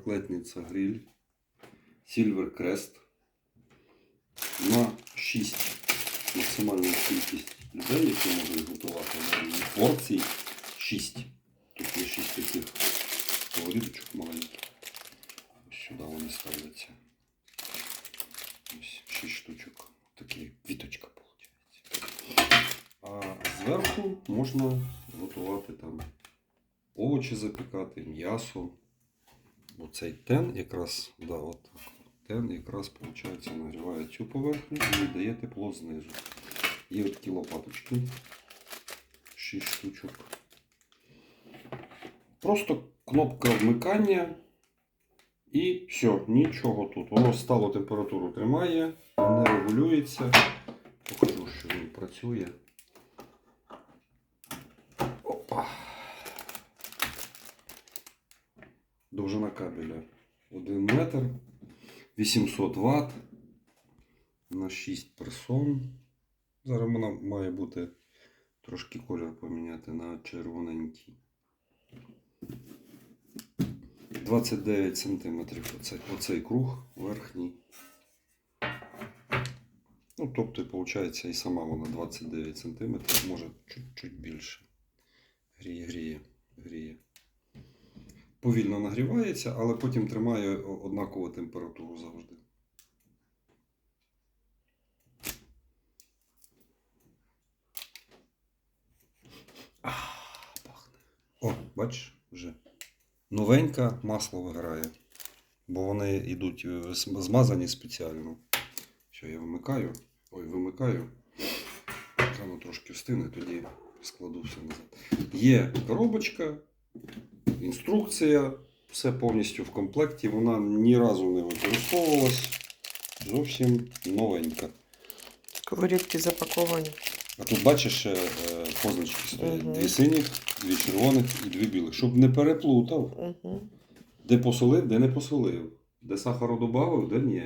Раклетниця гриль. Silver Crest. На 6 максимальну кількість людей, які можуть готувати на порцій 6. Тут є 6 таких сковорідочок маленьких. Ось сюди вони ставляться. Ось 6 штучок. Такі квіточка виходить. А зверху можна готувати там овочі запікати, м'ясо. Оцей тен якраз, да, от. Тен якраз виходить, нагріває цю поверхню і дає тепло знизу. Є от такі лопаточки. 6 штучок. Просто кнопка вмикання. І все, нічого тут. Воно стало температуру тримає, не регулюється. Покажу, що він працює. Довжина кабеля 1 метр, 800 Вт на 6 персон. Зараз вона має бути трошки колір поміняти на червоненький. 29 см оцей, оцей круг верхній. Ну, тобто, виходить, і сама вона 29 см, може чуть-чуть більше. Гріє, гріє, гріє. Повільно нагрівається, але потім тримає однакову температуру завжди. Пахне. О, бачиш, вже. Новеньке масло виграє. Бо вони йдуть е, змазані спеціально. Що я вимикаю. Ой, вимикаю. Воно трошки встине, тоді складу все назад. Є коробочка, інструкція, все повністю в комплекті. Вона ні разу не використовувалась. Зовсім новенька. Сковорідки запаковані. А тут бачиш е, позначки стоять. Мгм. Дві синіх, дві червоних і дві білих. Щоб не переплутав. Угу. Де посолив, де не посолив. Де сахару додав, де ні.